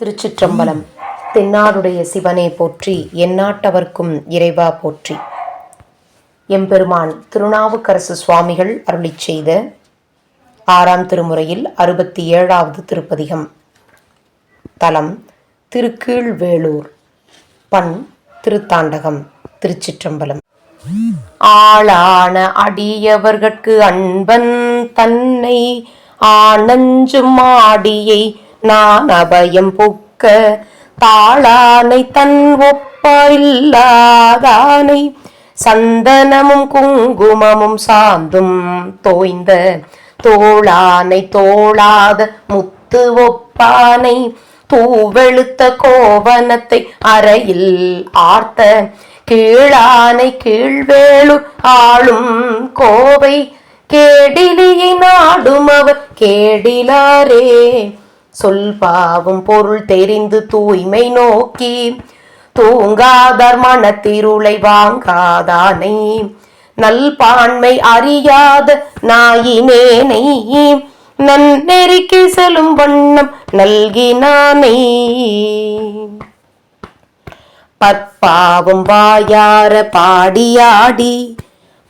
திருச்சிற்றம்பலம். தென்னாடுடைய சிவனே போற்றி எந்நாட்டவர்க்கும் இறைவா போற்றி. எம்பெருமான் திருநாவுக்கரசு சுவாமிகள் அருளிச் செய்த ஆறாம் திருமுறையில் அறுபத்தி ஏழாவது திருப்பதிகம். தலம் திருக்கீழ்வேளூர். பண் திருத்தாண்டகம் திருச்சிற்றம்பலம். ஆளான அடியவர்கட்கு அன்பன் தன்னை ஆனஞ்சும் ஆடியை நான் அபயம் புக்க தாளானை தன் ஒப்பாயில்லாதானை சந்தனமும் குங்குமமும் சாந்தும் தோய்ந்த தோளானை தோளாத முத்து ஒப்பானை தூவெளுத்த கோவனத்தை அறையில் ஆர்த்த கீழானை கீழ்வேளு ஆளும் கோவை கேடிலியை நாடும் அவர் கேடிலாரே சொல் பாவும் பொருள் தெரிந்து தூய்மை நோக்கி தூங்காதர் மனத்திருளை வாங்காதானை நல்பான்மை அறியாத நாயினேனை நன்னெறிக்கு செல்லும் வண்ணம் நல்கினானை. பற்பாவும் வாயார பாடியாடி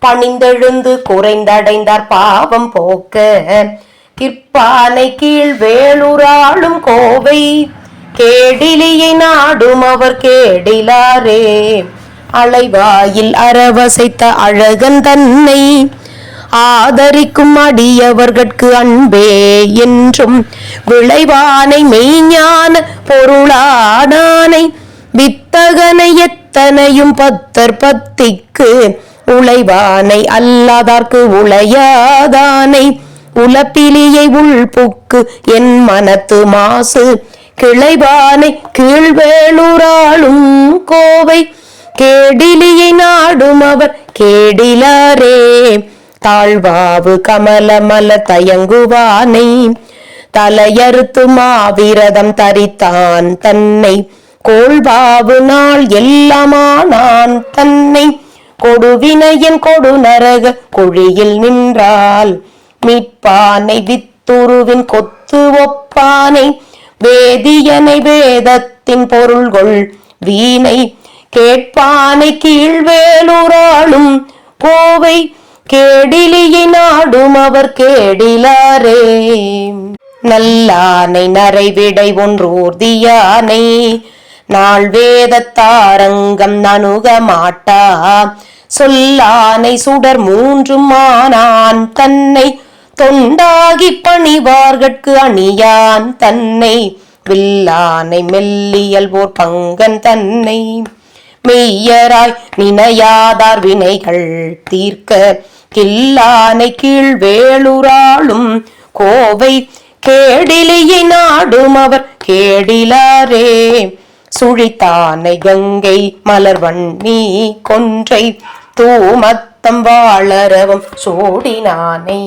பணிந்தெழுந்து குறைந்தடைந்தார் பாவம் போக்க கிற்பானை கீழ் வேளுராளும் கோவை. கேடிலியை நாடும் அவர் கேடிலாரே. அலைவாயில் அறவசைத்த அழகன் தன்னை ஆதரிக்கும் அடியவர்கட்கு அன்பே என்றும் விளைவானை மெய்ஞான பொருளானானை வித்தகனை எத்தனையும் பத்தர் பத்திக்கு உழைவானை அல்லாதார்க்கு உழையாதானை உலப்பிலியை உள்புக்கு என் மனத்து மாசு. கிளைவானை கீழ்வேளூராளும் கோவை. கேடிலியை நாடும் அவர் கேடிலாரே. தாழ்வாவு கமலமல தயங்குவானை. தலையறுத்து மாவிரதம் தரித்தான் தன்னை. கோள்பாவு நாள் எல்லாமானான் தன்னை. கொடுவினையன் கொடு நரக குழியில் நின்றால் மீட்பானை வித்துருவின் கொத்து ஒப்பானை வேதியனை வேதத்தின் பொருள்கொள் வீணை கேட்பானை கீழ்வேலுராளும் கோவை கேடிலியை நாடும் அவர் கேடிலாரே. நல்லானை நரைவிடை ஒன்றூர்தியானை நாள் வேதத்தாரங்கம் நணுக மாட்டா. சொல்லானை சுடர் மூன்றுமானான் தன்னை தொண்டாகி பணிவார்கட்கு அணியான் தன்னை. வில்லானை மெல்லியல் போர் பங்கன் தன்னை. மெய்யராய் நினையாதார் வினைகள் தீர்க்க கில்லானை கீழ் வேளுராளும் கோவை கேடிலியை நாடும் அவர் கேடிலாரே. சுழித்தானை கங்கை மலர்வண்ணி கொன்றை தூமத்தம் வாழறவம் சோடினானை.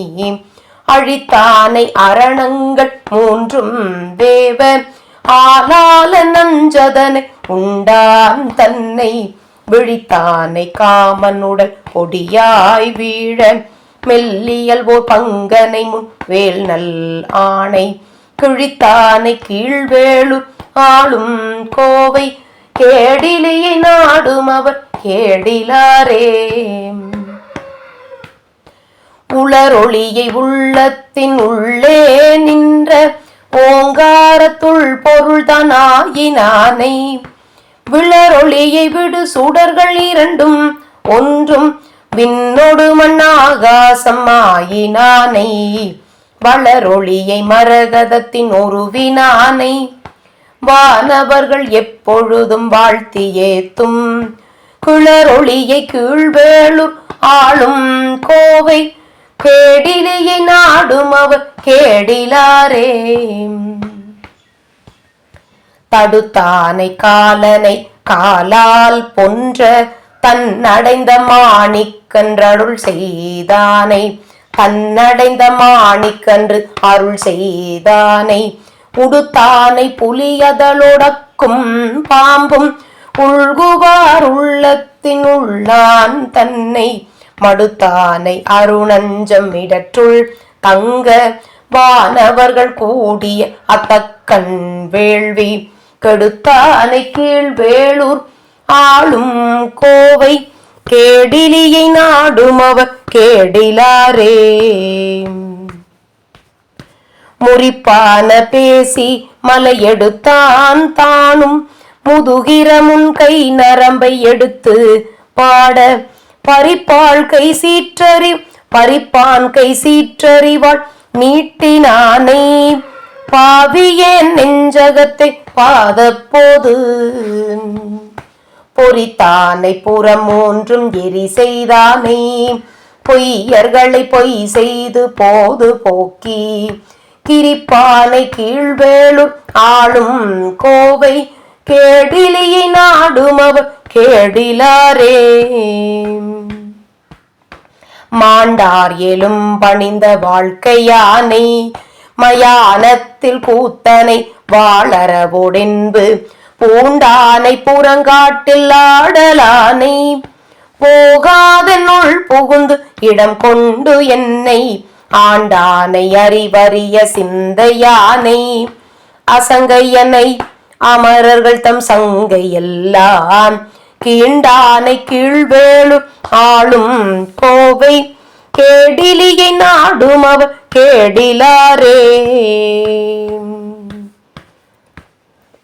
அழித்தானை அரணங்கள் மூன்றும் தேவ. ஆலால நஞ்சதனை உண்டான் தன்னை விழித்தானை காமனுடன் கொடியாய் வீழ. மெல்லியல் ஓர் பங்கனை முன் வேல் நல் ஆணை. கிழித்தானை கீழ்வேளு ஆளும் கோவை. கேடிலேயே நாடும் அவர் கேடிலாரே. உளரொளியை உள்ளத்தின் உள்ளே நின்ற ஓங்காரத்துள் பொருள்தான் ஆயினானை விளரொளியை விடு சுடர்கள் இரண்டும் ஒன்றும் விண்ணொடு மண்ணாகாசம் ஆயினானை வளரொளியை மரகதத்தின் ஒருவினானை வானவர்கள் எப்பொழுதும் வாழ்த்தி ஏத்தும். கிளரொளியை கீழ்வேளூர் ஆளும் கோவை கேடிலியை நாடும் அவர் கேடிலாரே. தடுத்தானை காலனை காலால் பொன்ற தன்னடைந்த மாணிக்கன்றருள் செய்தானை தன்னடைந்த மாணிக்கன்று அருள் செய்தானை உடுத்தானை புலியதலொடக்கும் பாம்பும் உள்குவார் உள்ளத்தின் உள்ளான் தன்னை மடுத்தானை அருணஞ்சம் இடற்றுள் தங்க வானவர்கள் கூடிய அத்தக்கண் வேள்வி. கெடுத்தானை கீழ் வேளூர் ஆளும் கோவை. கேடிலியை நாடும் அவர் கேடிலாரே. முறிப்பான பேசி மலையெடுத்தான் தானும். முதுகிற முன் கை நரம்பை எடுத்து பாட பறிப்பாள் கை சீற்றறி பறிப்பான் கை சீற்றறிவாள் நீட்டினானே பாவியேன் நெஞ்சகத்தை பாதப்போது. பொறித்தானை புறம் ஒன்றும் எரி செய்தானே. பொய்யர்களை பொய் செய்து போது போக்கி. கிரிப்பானை கீழ்வேளூர் ஆளும் கோவை கேடிலியை நாடும் அவர் கேடிலாரே. மாண்டார் எலும் பணிந்த வாழ்க்கையானை மயானத்தில் கூத்தனை வாழறவோடென்பு பூண்டானை புறங்காட்டில் ஆடலானை போகாதனுள் புகுந்து இடம் கொண்டு என்னை ஆண்டானை அறிவறிய சிந்தையானை அசங்கையனை அமரர்கள் தம் சங்கை எல்லாம் கீண்டானை கீழ்வேளும் ஆளும் கோவை. கேடிலியை நாடும் அவர் கேடிலாரே.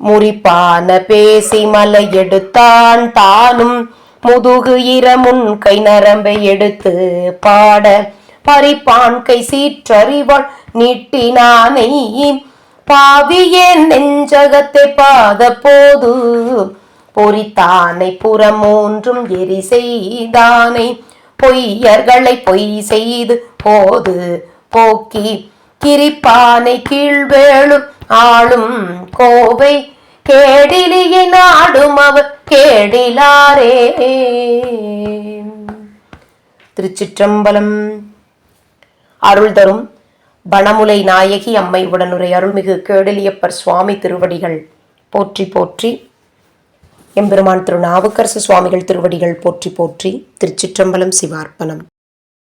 முறிப்பான பேசி மலை எடுத்தான் தானும். முதுகு இரமுன் கை நரம்பை எடுத்து பாட. பறிப்பான் கை சீற்றறிவாள் நீட்டினானை. பாவியே நெஞ்சகத்தை பாத போது பொறித்தானை புறமூன்றும் எரி செய்தானை பொய்யர்களை பொய் செய்து போது போக்கி கிரிப்பானை கீழ்வேளு ஆளும் கோவை கேடிலியை நாடும் அவர் கேடிலாரே. திருச்சிற்றம்பலம். அருள் தரும் பணமுலை நாயகி அம்மை உடனுரை அருள்மிகு கேடலியப்பர் சுவாமி திருவடிகள். போற்றி போற்றி. எம்பெருமான் திரு நாவுக்கரசு சுவாமிகள் திருவடிகள் போற்றி போற்றி திருச்சிற்றம்பலம் சிவார்ப்பணம்.